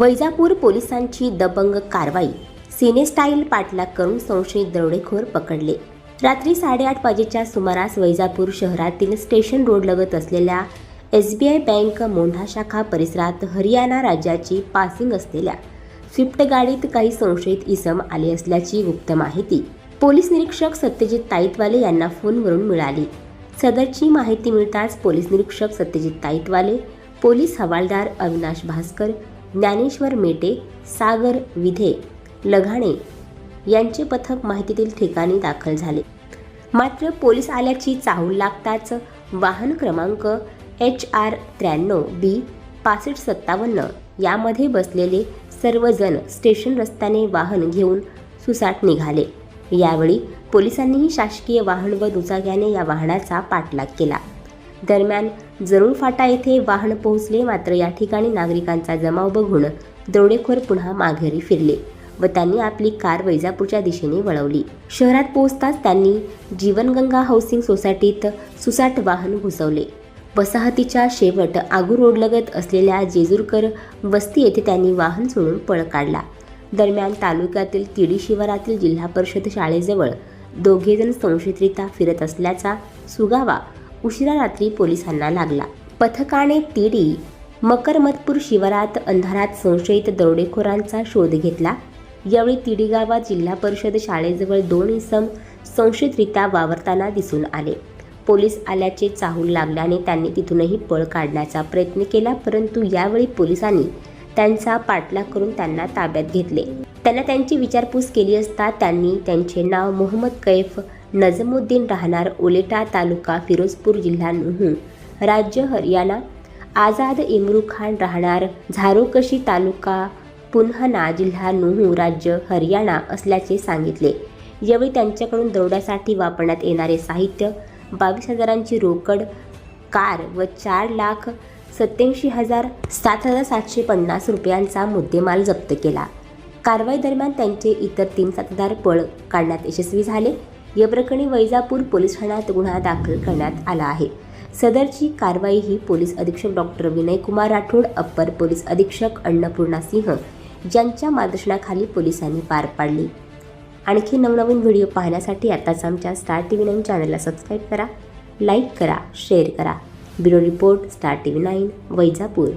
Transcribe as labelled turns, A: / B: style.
A: वैजापूर पोलिसांची दबंग कारवाई. सिनेस्टाईल पाठलाग करून संशयित दरोडेखोर पकडले. रात्री साडेआठ वाजेच्या सुमारास वैजापूर शहरातील स्टेशन रोड लगत असलेल्या S B I bank Mondha शाखा परिसरात हरियाणा राज्याची पासिंग असलेल्या स्विफ्ट गाडीत काही संशयित इसम आले असल्याची गुप्त माहिती पोलीस निरीक्षक सत्यजित ताईतवाले यांना फोनवरून मिळाली. सदरची माहिती मिळताच पोलीस निरीक्षक सत्यजित ताईतवाले पोलीस हवालदार अविनाश भास्कर ज्ञानेश्वर मेटे सागर विधे लघाणे यांचे पथक माहितीतील ठिकाणी दाखल झाले. मात्र पोलीस आल्याची चाहूल लागताच वाहन क्रमांक एच आर त्र्याण्णव बी पासष्ट सत्तावन्न यामध्ये बसलेले सर्वजण स्टेशन रस्त्याने वाहन घेऊन सुसाट निघाले. यावेळी पोलिसांनीही शासकीय वाहन व दुचाक्याने या वाहनाचा पाठलाग केला. दरम्यान जरूर फाटा येथे वाहन पोहोचले मात्र या ठिकाणी नागरिकांचा जमाव बघून दरोडेखोर पुन्हा माघेरी फिरले व त्यांनी आपली कार वैजापूरच्या दिशेने वळवली. शहरात पोहोचताच त्यांनी जीवनगंगा हाऊसिंग सोसायटीत सुसाट वाहन घुसवले. वसाहतीच्या शेवट आगू रोडलगत असलेल्या जेजूरकर वस्ती येथे त्यांनी वाहन सोडून पळ काढला. दरम्यान तालुक्यातील तिडी शिवारातील जिल्हा परिषद शाळेजवळ दोघेजण संशयितरित्या फिरत असल्याचा सुगावा उशिरा रात्री पोलिसांना लागला. पथकाने तिडी मकरमतपूर शिवारात अंधारात संशयित दरोडेखोरांचा शोध घेतला. यावेळी तिडी गावात जिल्हा परिषद शाळेजवळ दोन इसम संशयितरित्या वावरताना दिसून आले. पोलीस आल्याचे चाहूल लागल्याने त्यांनी तिथूनही पळ काढण्याचा प्रयत्न केला परंतु यावेळी पोलिसांनी त्यांचा पाठलाग करून त्यांना ताब्यात घेतले. त्यांना त्यांची विचारपूस केली असता त्यांनी त्यांचे नाव मोहम्मद कैफ नजमुद्दीन राहणार ओलेटा तालुका फिरोजपूर जिल्हा नुहू राज्य हरियाणा आझाद इमरू खान राहणार झारोकशी तालुका पुन्हना जिल्हा नुहू राज्य हरियाणा असल्याचे सांगितले. यावेळी त्यांच्याकडून दौड्यासाठी वापरण्यात येणारे साहित्य बावीस हजारांची रोकड कार व चार लाख सत्याऐंशी हजार सात हजार सातशे पन्नास रुपयांचा मुद्देमाल जप्त केला. कारवाई दरम्यान त्यांचे इतर तीन साथीदार पळ काढण्यात यशस्वी झाले. या प्रकरणी वैजापूर पोलीस ठाण्यात गुन्हा दाखल करण्यात आला आहे. सदरची कारवाई ही पोलीस अधीक्षक doctor Vinay Kumar Rathod upper police अधीक्षक अन्नपूर्णा सिंह ज्यांच्या मार्गदर्शनाखाली पोलिसांनी पार पाडली. आणखी नवनवीन व्हिडिओ पाहण्यासाठी आताच आमच्या स्टार टी व्ही नाईन चॅनलला सबस्क्राईब करा लाईक करा शेअर करा. Bureau report star T V nine Vaijapur.